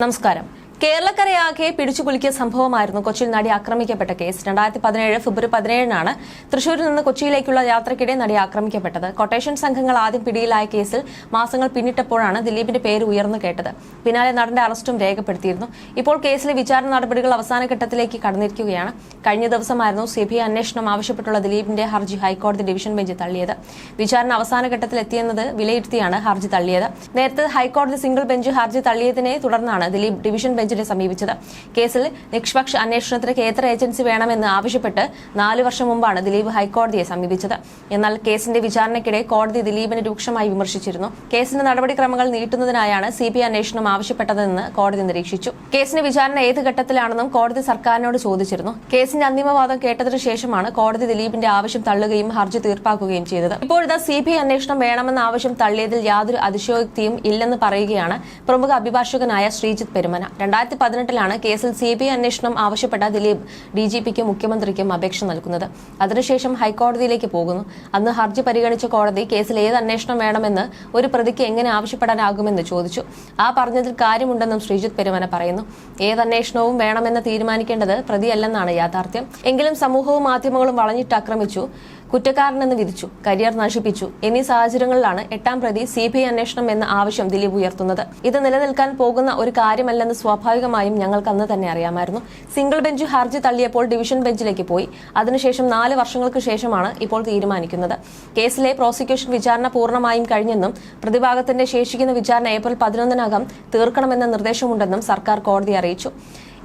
നമസ്കാരം കേരളക്കരയാകെ പിടിച്ചുകുലുക്കിയ സംഭവമായിരുന്നു കൊച്ചിയിൽ നടി ആക്രമിക്കപ്പെട്ട കേസ്. രണ്ടായിരത്തി പതിനേഴ് ഫെബ്രുവരി പതിനേഴിനാണ് തൃശൂരിൽ നിന്ന് കൊച്ചിയിലേക്കുള്ള യാത്രയ്ക്കിടെ നടി ആക്രമിക്കപ്പെട്ടത്. കൊട്ടേഷൻ സംഘങ്ങൾ ആദ്യം പിടിയിലായ കേസിൽ മാസങ്ങൾ പിന്നിട്ടപ്പോഴാണ് ദിലീപിന്റെ പേര് ഉയർന്നു കേട്ടത്. പിന്നാലെ നടന്റെ അറസ്റ്റും രേഖപ്പെടുത്തിയിരുന്നു. ഇപ്പോൾ കേസിലെ വിചാരണ നടപടികൾ അവസാന ഘട്ടത്തിലേക്ക് കടന്നിരിക്കുകയാണ്. കഴിഞ്ഞ ദിവസമായിരുന്നു സിബിഐ അന്വേഷണം ആവശ്യപ്പെട്ടുള്ള ദിലീപിന്റെ ഹർജി ഹൈക്കോടതി ഡിവിഷൻ ബെഞ്ച് തള്ളിയത്. വിചാരണ അവസാന ഘട്ടത്തിൽ എത്തിയെന്നത് വിലയിരുത്തിയാണ് ഹർജി തള്ളിയത്. നേരത്തെ ഹൈക്കോടതി സിംഗിൾ ബെഞ്ച് ഹർജി തള്ളിയതിനെ തുടർന്നാണ് ദിലീപ് ഡിവിഷൻ ബെഞ്ചിനെ സമീപിച്ചത്. കേസിൽ നിഷ്പക്ഷ അന്വേഷണത്തിന് കേന്ദ്ര ഏജൻസി വേണമെന്ന് ആവശ്യപ്പെട്ട് നാലു വർഷം മുമ്പാണ് ദിലീപ് ഹൈക്കോടതിയെ സമീപിച്ചത്. എന്നാൽ കേസിന്റെ വിചാരണയ്ക്കിടെ കോടതി ദിലീപിനെ രൂക്ഷമായി വിമർശിച്ചിരുന്നു. കേസിന്റെ നടപടിക്രമങ്ങൾ നീട്ടുന്നതിനായാണ് സി ബി അന്വേഷണം ആവശ്യപ്പെട്ടതെന്ന് കോടതി നിരീക്ഷിച്ചു. കേസിന്റെ വിചാരണ ഏത് ഘട്ടത്തിലാണെന്നും കോടതി സർക്കാരിനോട് ചോദിച്ചിരുന്നു. കേസിന്റെ അന്തിമവാദം കേട്ടതിനു ശേഷമാണ് കോടതി ദിലീപിന്റെ ആവശ്യം തള്ളുകയും ഹർജി തീർപ്പാക്കുകയും ചെയ്തത്. ഇപ്പോഴിതാ സി ബി ഐ അന്വേഷണം വേണമെന്ന ആവശ്യം തള്ളിയതിൽ യാതൊരു അതിശയോക്തിയും ഇല്ലെന്ന് പറയുകയാണ് പ്രമുഖ അഭിഭാഷകനായ ശ്രീജിത്ത് പെരുമന. രണ്ടായിരത്തി പതിനെട്ടിലാണ് കേസിൽ സി ബി ഐ അന്വേഷണം ആവശ്യപ്പെട്ട ദിലീപ് ഡി ജി പിക്കും മുഖ്യമന്ത്രിക്കും അപേക്ഷ നൽകുന്നത്. അതിനുശേഷം ഹൈക്കോടതിയിലേക്ക് പോകുന്നു. അന്ന് ഹർജി പരിഗണിച്ച കോടതി കേസിൽ ഏത് അന്വേഷണം വേണമെന്ന് ഒരു പ്രതിക്ക് എങ്ങനെ ആവശ്യപ്പെടാനാകുമെന്ന് ചോദിച്ചു. ആ പറഞ്ഞതിൽ കാര്യമുണ്ടെന്നും ശ്രീജിത്ത് പെരുമന പറയുന്നു. ഏത് അന്വേഷണവും വേണമെന്ന് തീരുമാനിക്കേണ്ടത് പ്രതിയല്ലെന്നാണ് യാഥാർത്ഥ്യം. എങ്കിലും സമൂഹവും മാധ്യമങ്ങളും വളഞ്ഞിട്ട് ആക്രമിച്ചു. കുറ്റക്കാരനെന്ന് വിധിച്ചു കരിയർ നശിപ്പിച്ചു എന്നീ സാഹചര്യങ്ങളിലാണ് എട്ടാം പ്രതി സി ബി ഐ അന്വേഷണം എന്ന ആവശ്യം ദിലീപ് ഉയർത്തുന്നത്. ഇത് നിലനിൽക്കാൻ പോകുന്ന ഒരു കാര്യമല്ലെന്ന് സ്വാഭാവികമായും ഞങ്ങൾക്ക് അന്ന് തന്നെ അറിയാമായിരുന്നു. സിംഗിൾ ബെഞ്ച് ഹർജി തള്ളിയപ്പോൾ ഡിവിഷൻ ബെഞ്ചിലേക്ക് പോയി. അതിനുശേഷം നാല് വർഷങ്ങൾക്ക് ശേഷമാണ് ഇപ്പോൾ തീരുമാനിക്കുന്നത്. കേസിലെ പ്രോസിക്യൂഷൻ വിചാരണ പൂർണമായും കഴിഞ്ഞെന്നും പ്രതിഭാഗത്തിന്റെ ശേഷിക്കുന്ന വിചാരണ ഏപ്രിൽ പതിനൊന്നിനകം തീർക്കണമെന്ന നിർദ്ദേശമുണ്ടെന്നും സർക്കാർ കോടതി അറിയിച്ചു.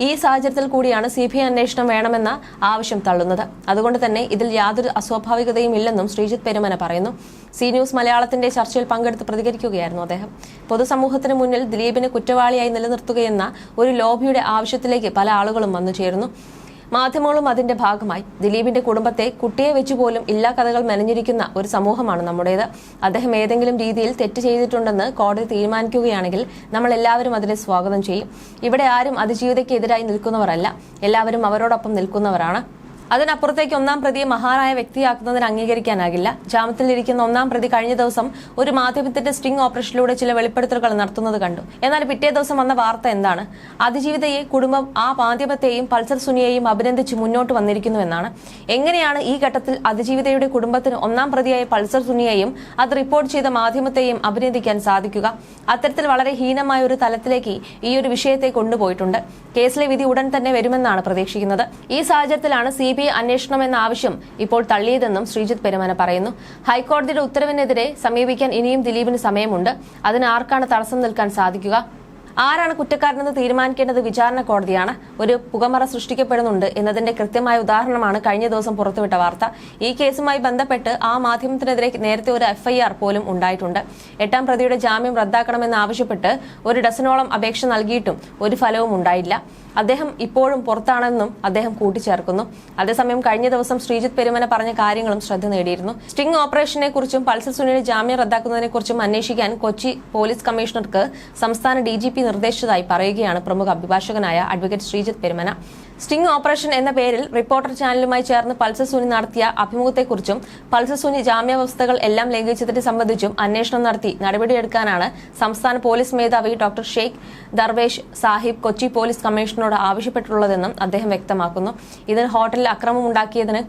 ഈ സാഹചര്യത്തിൽ കൂടിയാണ് സി ബി ഐ അന്വേഷണം വേണമെന്ന ആവശ്യം തള്ളുന്നത്. അതുകൊണ്ട് തന്നെ ഇതിൽ യാതൊരു അസ്വാഭാവികതയും ഇല്ലെന്നും ശ്രീജിത്ത് പെരുമന പറയുന്നു. സി ന്യൂസ് മലയാളത്തിന്റെ ചർച്ചയിൽ പങ്കെടുത്ത് പ്രതികരിക്കുകയായിരുന്നു അദ്ദേഹം. പൊതുസമൂഹത്തിന് മുന്നിൽ ദിലീപിനെ കുറ്റവാളിയായി നിലനിർത്തുകയെന്ന ഒരു ലോബിയുടെ ആവശ്യത്തിലേക്ക് പല ആളുകളും വന്നു ചേരുന്നു. മാധ്യമങ്ങളും അതിന്റെ ഭാഗമായി. ദിലീപിന്റെ കുടുംബത്തെ കുട്ടിയെ വെച്ചുപോലും ഇല്ലാ കഥകൾ മെനഞ്ഞിരിക്കുന്ന ഒരു സമൂഹമാണ് നമ്മുടേത്. അദ്ദേഹം ഏതെങ്കിലും രീതിയിൽ തെറ്റ് ചെയ്തിട്ടുണ്ടെന്ന് കോടതി തീരുമാനിക്കുകയാണെങ്കിൽ നമ്മൾ എല്ലാവരും അതിനെ സ്വാഗതം ചെയ്യും. ഇവിടെ ആരും അതിജീവിതയ്ക്കെതിരായി നിൽക്കുന്നവരല്ല. എല്ലാവരും അവരോടൊപ്പം നിൽക്കുന്നവരാണ്. അതിനപ്പുറത്തേക്ക് ഒന്നാം പ്രതിയെ മഹാനായ വ്യക്തിയാക്കുന്നതിന് അംഗീകരിക്കാനാകില്ല. ജാമ്യത്തിലിരിക്കുന്ന ഒന്നാം പ്രതി കഴിഞ്ഞ ദിവസം ഒരു മാധ്യമത്തിന്റെ സ്റ്റിംഗ് ഓപ്പറേഷനിലൂടെ ചില വെളിപ്പെടുത്തലുകൾ നടത്തുന്നത് കണ്ടു. എന്നാൽ പിറ്റേ ദിവസം വന്ന വാർത്ത എന്താണ്? അതിജീവിതയെ കുടുംബം ആ മാധ്യമത്തെയും പൾസർ സുനിയെയും അഭിനന്ദിച്ച് മുന്നോട്ട് വന്നിരിക്കുന്നുവെന്നാണ് എങ്ങനെയാണ് ഈ ഘട്ടത്തിൽ അതിജീവിതയുടെ കുടുംബത്തിന് ഒന്നാം പ്രതിയായ പൾസർ സുനിയെയും അത് റിപ്പോർട്ട് ചെയ്ത മാധ്യമത്തെയും അഭിനന്ദിക്കാൻ സാധിക്കുക? അത്തരത്തിൽ വളരെ ഹീനമായ ഒരു തലത്തിലേക്ക് ഈ ഒരു വിഷയത്തെ കൊണ്ടുപോയിട്ടുണ്ട്. കേസിലെ വിധി ഉടൻ തന്നെ വരുമെന്നാണ് പ്രതീക്ഷിക്കുന്നത്. ഈ സാഹചര്യത്തിലാണ് സി ബി ഐ അന്വേഷണം എന്ന ആവശ്യം ഇപ്പോൾ തള്ളിയതെന്നും ശ്രീജിത്ത് പെരുമന പറയുന്നു. ഹൈക്കോടതിയുടെ ഉത്തരവിനെതിരെ സമീപിക്കാൻ ഇനിയും ദിലീപിന് സമയമുണ്ട്. അതിന് ആർക്കാണ് തടസ്സം നിൽക്കാൻ സാധിക്കുക? ആരാണ് കുറ്റക്കാരനെന്ന് തീരുമാനിക്കേണ്ടത് വിചാരണ കോടതിയാണ്. ഒരു പുകമറ സൃഷ്ടിക്കപ്പെടുന്നുണ്ട് എന്നതിന്റെ കൃത്യമായ ഉദാഹരണമാണ് കഴിഞ്ഞ ദിവസം പുറത്തുവിട്ട വാർത്ത. ഈ കേസുമായി ബന്ധപ്പെട്ട് ആ മാധ്യമത്തിനെതിരെ നേരത്തെ ഒരു എഫ്ഐആർ പോലും ഉണ്ടായിട്ടുണ്ട്. എട്ടാം പ്രതിയുടെ ജാമ്യം റദ്ദാക്കണമെന്ന് ആവശ്യപ്പെട്ട് ഒരു ഡസനോളം അപേക്ഷ നൽകിയിട്ടും ഒരു ഫലവും ഉണ്ടായില്ല. അദ്ദേഹം ഇപ്പോഴും പുറത്താണെന്നും അദ്ദേഹം കൂട്ടിച്ചേർക്കുന്നു. അതേസമയം കഴിഞ്ഞ ദിവസം ശ്രീജിത്ത് പെരുമന പറഞ്ഞ കാര്യങ്ങളും ശ്രദ്ധ നേടിയിരുന്നു. സ്റ്റിംഗ് ഓപ്പറേഷനെ കുറിച്ചും പൾസർ സുനിയുടെ ജാമ്യം റദ്ദാക്കുന്നതിനെ കുറിച്ചും അന്വേഷിക്കാൻ കൊച്ചി പോലീസ് കമ്മീഷണർക്ക് സംസ്ഥാന ഡി ജി പി നിർദ്ദേശിച്ചതായി പറയുകയാണ് പ്രമുഖ അഭിഭാഷകനായ advocate Sreejith Perumana. Sting operation എന്ന പേരിൽ റിപ്പോർട്ടർ ചാനലുമായി ചേർന്ന് പൾസസൂനി സുനി നടത്തിയ അഭിമുഖത്തെക്കുറിച്ചും പൾസസൂനി സുനി ജാമ്യാവസ്ഥകൾ എല്ലാം ലംഘിച്ചതിനെ സംബന്ധിച്ചും അന്വേഷണം നടത്തി നടപടിയെടുക്കാനാണ് സംസ്ഥാന പോലീസ് മേധാവി ഡോക്ടർ ഷെയ്ഖ് ദർവേഷ് സാഹിബ് കൊച്ചി പോലീസ് കമ്മീഷണറോട് ആവശ്യപ്പെട്ടിട്ടുള്ളതെന്നും അദ്ദേഹം വ്യക്തമാക്കുന്നു. ഇതിന് ഹോട്ടലിൽ അക്രമമുണ്ടാക്കിയതിന്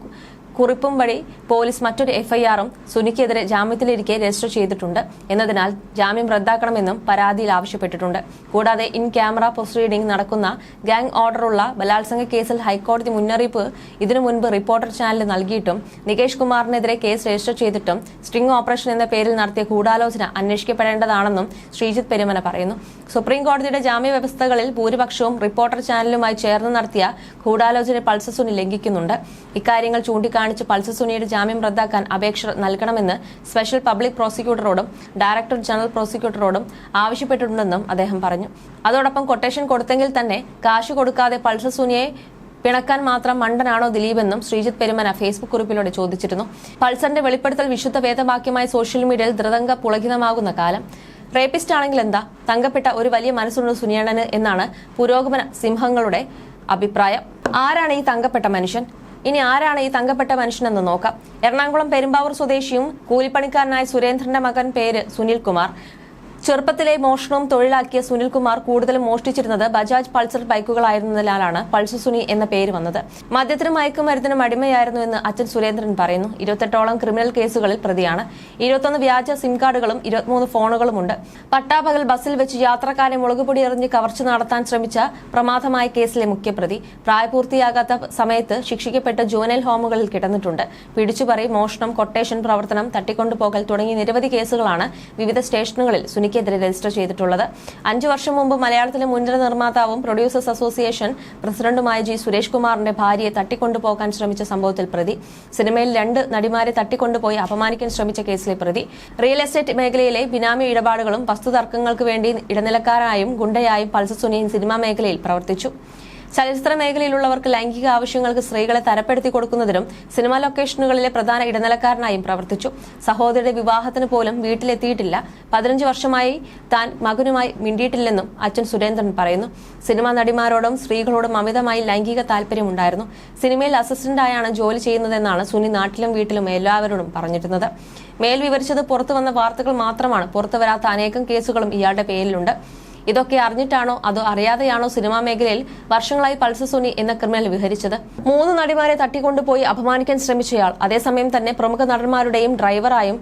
കുറിപ്പും വഴി പോലീസ് മറ്റൊരു എഫ്ഐആറും സുനിക്കെതിരെ ജാമ്യത്തിലിരിക്കെ രജിസ്റ്റർ ചെയ്തിട്ടുണ്ട്. എന്നതിനാൽ ജാമ്യം റദ്ദാക്കണമെന്നും പരാതിയിൽ ആവശ്യപ്പെട്ടിട്ടുണ്ട്. കൂടാതെ ഇൻ ക്യാമറ പ്രൊസീഡിംഗ് നടക്കുന്ന ഗാങ് ഓർഡറുള്ള ബലാത്സംഗ കേസിൽ ഹൈക്കോടതി മുന്നറിയിപ്പ് ഇതിനു മുൻപ് റിപ്പോർട്ടർ ചാനലിൽ നൽകിയിട്ടും നികേഷ് കുമാറിനെതിരെ കേസ് രജിസ്റ്റർ ചെയ്തിട്ടും സ്ട്രിംഗ് ഓപ്പറേഷൻ എന്ന പേരിൽ നടത്തിയ ഗൂഢാലോചന അന്വേഷിക്കപ്പെടേണ്ടതാണെന്നും ശ്രീജിത്ത് പെരുമന പറയുന്നു. സുപ്രീം കോടതിയുടെ ജാമ്യ വ്യവസ്ഥകളിൽ ഭൂരിപക്ഷവും റിപ്പോർട്ടർ ചാനലുമായി ചേർന്ന് നടത്തിയ ഗൂഢാലോചന പൾസസുനി ലംഘിക്കുന്നുണ്ട്. ഇക്കാര്യങ്ങൾ ചൂണ്ടിക്കാണിച്ച് പൾസർ സുനിയുടെ ജാമ്യം റദ്ദാക്കാൻ അപേക്ഷ നൽകണമെന്ന് സ്പെഷ്യൽ പബ്ലിക് പ്രോസിക്യൂട്ടറോടും ഡയറക്ടർ ജനറൽ പ്രോസിക്യൂട്ടറോടും ആവശ്യപ്പെട്ടിട്ടുണ്ടെന്നും അദ്ദേഹം പറഞ്ഞു. അതോടൊപ്പം കൊട്ടേഷൻ കൊടുത്തെങ്കിൽ തന്നെ കാശ് കൊടുക്കാതെ പൾസർ സുനിയെ പിണക്കാൻ മാത്രം മണ്ടനാണോ ദിലീപെന്നും ശ്രീജിത്ത് പെരുമന ഫേസ്ബുക്ക് കുറിപ്പിലൂടെ ചോദിച്ചിരുന്നു. പൾസറിന്റെ വെളിപ്പെടുത്തൽ വിശുദ്ധ വേദവാക്യമായി സോഷ്യൽ മീഡിയയിൽ ദൃതംഗ പുളകിതമാകുന്ന കാലം. റേപ്പിസ്റ്റ് ആണെങ്കിൽ എന്താ? തങ്കപ്പെട്ട ഒരു വലിയ മനസ്സുള്ള സുനിയണ്ണന് എന്നാണ് പുരോഗമന സിംഹങ്ങളുടെ അഭിപ്രായം. ആരാണ് ഈ തങ്കപ്പെട്ട മനുഷ്യൻ? ഇനി ആരാണ് ഈ തങ്കപ്പെട്ട മനുഷ്യനെന്ന് നോക്കാം. എറണാകുളം പെരുമ്പാവൂർ സ്വദേശിയും കൂലിപ്പണിക്കാരനായ സുരേന്ദ്രന്റെ മകൻ പേര് സുനിൽ കുമാർ ചെറുപ്പത്തിലെ മോഷണവും തൊഴിലാക്കിയ സുനിൽകുമാർ കൂടുതലും മോഷ്ടിച്ചിരുന്നത് ബജാജ് പൾസർ ബൈക്കുകളായിരുന്നതിനാലാണ് പൾസർ സുനി എന്ന പേര് വന്നത്. മദ്യത്തിനും മയക്കുമരുന്നിനും അടിമയായിരുന്നു എന്ന് അച്ഛൻ സുരേന്ദ്രൻ പറയുന്നു. ഇരുപത്തെട്ടോളം ക്രിമിനൽ കേസുകളിൽ പ്രതിയാണ്. ഇരുപത്തൊന്ന് വ്യാജ സിം കാർഡുകളും ഇരുപത്തിമൂന്ന് ഫോണുകളുമുണ്ട്. പട്ടാപകൽ ബസ്സിൽ വെച്ച് യാത്രക്കാരെ മുളകുപൊടി എറിഞ്ഞ് കവർച്ച നടത്താൻ ശ്രമിച്ച പ്രമാദമായ കേസിലെ മുഖ്യപ്രതി. പ്രായപൂർത്തിയാകാത്ത സമയത്ത് ശിക്ഷിക്കപ്പെട്ട ജുവനൽ ഹോമുകളിൽ കിടന്നിട്ടുണ്ട്. പിടിച്ചുപറി മോഷണം കൊട്ടേഷൻ പ്രവർത്തനം തട്ടിക്കൊണ്ടുപോകൽ തുടങ്ങിയ നിരവധി കേസുകളാണ് വിവിധ സ്റ്റേഷനുകളിൽ സുനിക്കെതിരെ രജിസ്റ്റർ ചെയ്തിട്ടുള്ളത്. അഞ്ചു വർഷം മുമ്പ് മലയാളത്തിലെ മുൻനിര നിർമ്മാതാവും പ്രൊഡ്യൂസേഴ്സ് അസോസിയേഷൻ പ്രസിഡന്റുമായ ജി സുരേഷ് കുമാറിന്റെ ഭാര്യയെ തട്ടിക്കൊണ്ടുപോകാൻ ശ്രമിച്ച സംഭവത്തിൽ പ്രതി. സിനിമയിൽ രണ്ട് നടിമാരെ തട്ടിക്കൊണ്ടുപോയി അപമാനിക്കാൻ ശ്രമിച്ച കേസിലെ പ്രതി. റിയൽ എസ്റ്റേറ്റ് മേഖലയിലെ ബിനാമി ഇടപാടുകളും വസ്തുതർക്കങ്ങൾക്ക് വേണ്ടി ഇടനിലക്കാരായും ഗുണ്ടയായും പൾസർ സുനിയും സിനിമാ മേഖലയിൽ പ്രവർത്തിച്ചു. ചലച്ചിത്ര മേഖലയിലുള്ളവർക്ക് ലൈംഗിക ആവശ്യങ്ങൾക്ക് സ്ത്രീകളെ തരപ്പെടുത്തി കൊടുക്കുന്നതിനും സിനിമാ ലൊക്കേഷനുകളിലെ പ്രധാന ഇടനിലക്കാരനായും പ്രവർത്തിച്ചു. സഹോദരിയുടെ വിവാഹത്തിന് പോലും വീട്ടിലെത്തിയിട്ടില്ല. പതിനഞ്ച് വർഷമായി താൻ മകനുമായി മിണ്ടിയിട്ടില്ലെന്നും അച്ഛൻ സുരേന്ദ്രൻ പറയുന്നു. സിനിമാ നടിമാരോടും സ്ത്രീകളോടും അമിതമായി ലൈംഗിക താല്പര്യമുണ്ടായിരുന്നു സിനിമയിൽ അസിസ്റ്റന്റായാണ് ജോലി ചെയ്യുന്നതെന്നാണ് സുനി നാട്ടിലും വീട്ടിലും എല്ലാവരോടും പറഞ്ഞിരുന്നത്. മേൽ വിവരിച്ചത് പുറത്തു വന്ന വാർത്തകൾ മാത്രമാണ്. പുറത്തുവരാത്ത അനേകം കേസുകളും ഇയാളുടെ പേരിലുണ്ട്. ഇതൊക്കെ അറിഞ്ഞിട്ടാണോ അതോ അറിയാതെയാണോ സിനിമാ മേഖലയിൽ വർഷങ്ങളായി പൾസർ സുനി എന്ന ക്രിമിനൽ വിഹരിച്ചത്? മൂന്ന് നടിമാരെ തട്ടിക്കൊണ്ടുപോയി അപമാനിക്കാൻ ശ്രമിച്ചയാൾ. അതേസമയം തന്നെ പ്രമുഖ നടന്മാരുടെയും ഡ്രൈവറായും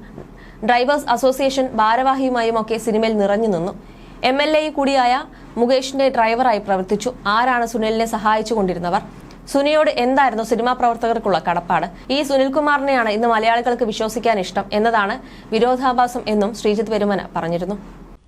ഡ്രൈവേഴ്സ് അസോസിയേഷൻ ഭാരവാഹിയുമായും ഒക്കെ സിനിമയിൽ നിറഞ്ഞു നിന്നു. എം എൽ എ കൂടിയായ മുകേഷിന്റെ ഡ്രൈവറായി പ്രവർത്തിച്ചു. ആരാണ് സുനിലിനെ സഹായിച്ചുകൊണ്ടിരുന്നവർ? സുനിയോട് എന്തായിരുന്നു സിനിമാ പ്രവർത്തകർക്കുള്ള കടപ്പാട്? ഈ സുനിൽകുമാറിനെയാണ് ഇന്ന് മലയാളികൾക്ക് വിശ്വസിക്കാൻ ഇഷ്ടം എന്നതാണ് വിരോധാഭാസം എന്നും ശ്രീജിത്ത് പെരുമന പറഞ്ഞിരുന്നു.